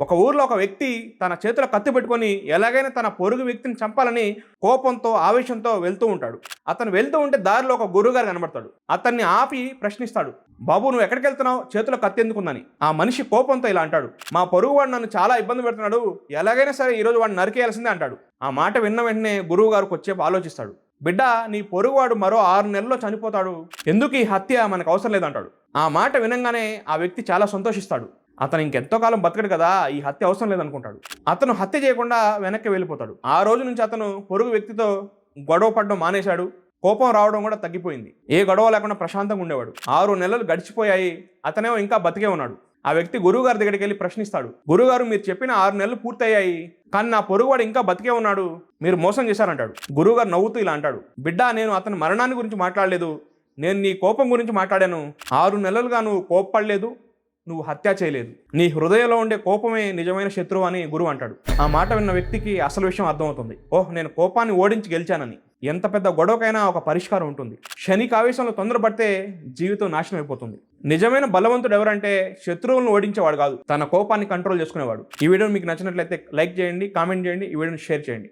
ఒక ఊర్లో ఒక వ్యక్తి తన చేతిలో కత్తి పెట్టుకొని ఎలాగైనా తన పొరుగు వ్యక్తిని చంపాలని కోపంతో ఆవేశంతో వెళ్తూ ఉంటాడు. అతను వెళ్తూ ఉంటే దారిలో ఒక గురువుగారు కనబడతాడు. అతన్ని ఆపి ప్రశ్నిస్తాడు బాబు నువ్వు ఎక్కడికి వెళ్తున్నావు? చేతిలో కత్తి ఎందుకుందని. ఆ మనిషి కోపంతో ఇలా అంటాడు మా పొరుగువాడు నన్ను చాలా ఇబ్బంది పెడుతున్నాడు. ఎలాగైనా సరే ఈరోజు వాడిని నరికేయాల్సిందే అంటాడు. ఆ మాట విన్న వెంటనే గురువు గారు వచ్చేపు ఆలోచిస్తాడు బిడ్డ నీ పొరుగువాడు మరో ఆరు నెలల్లో చనిపోతాడు. ఎందుకు ఈ హత్య మనకు అవసరం లేదంటాడు. ఆ మాట వినంగానే ఆ వ్యక్తి చాలా సంతోషిస్తాడు. అతను ఇంకెంతో కాలం బతకడు కదా ఈ హత్య అవసరం లేదనుకుంటాడు. అతను హత్య చేయకుండా వెనక్కి వెళ్ళిపోతాడు. ఆ రోజు నుంచి అతను పొరుగు వ్యక్తితో గొడవ పడడం మానేశాడు. కోపం రావడం కూడా తగ్గిపోయింది. ఏ గొడవ లేకుండా ప్రశాంతంగా ఉండేవాడు. ఆరు నెలలు గడిచిపోయాయి. అతనేమో ఇంకా బతికే ఉన్నాడు. ఆ వ్యక్తి గురువుగారి దగ్గరికి వెళ్ళి ప్రశ్నిస్తాడు. గురువుగారు మీరు చెప్పిన ఆరు నెలలు పూర్తయ్యాయి. కానీ నా పొరుగువాడు ఇంకా బతికే ఉన్నాడు. మీరు మోసం చేశారంటాడు. గురువుగారు నవ్వుతూ ఇలా అంటాడు. బిడ్డ నేను అతని మరణాన్ని గురించి మాట్లాడలేదు. నేను నీ కోపం గురించి మాట్లాడాను. ఆరు నెలలుగా నువ్వు కోప్పడలేదు. నువ్వు హత్య చేయలేదు. నీ హృదయంలో ఉండే కోపమే నిజమైన శత్రువు అని గురువు అంటాడు. ఆ మాట విన్న వ్యక్తికి అసలు విషయం అర్థమవుతుంది. ఓహ్ నేను కోపాన్ని ఓడించి గెలిచానని. ఎంత పెద్ద గొడవకైనా ఒక పరిష్కారం ఉంటుంది. శని ఆవేశంలో తొందరపడితే జీవితం నాశనం అయిపోతుంది. నిజమైన బలవంతుడు ఎవరంటే శత్రువులను ఓడించేవాడు కాదు. తన కోపాన్ని కంట్రోల్ చేసుకునేవాడు. ఈ వీడియో మీకు నచ్చినట్లయితే లైక్ చేయండి కామెంట్ చేయండి ఈ వీడియోని షేర్ చేయండి.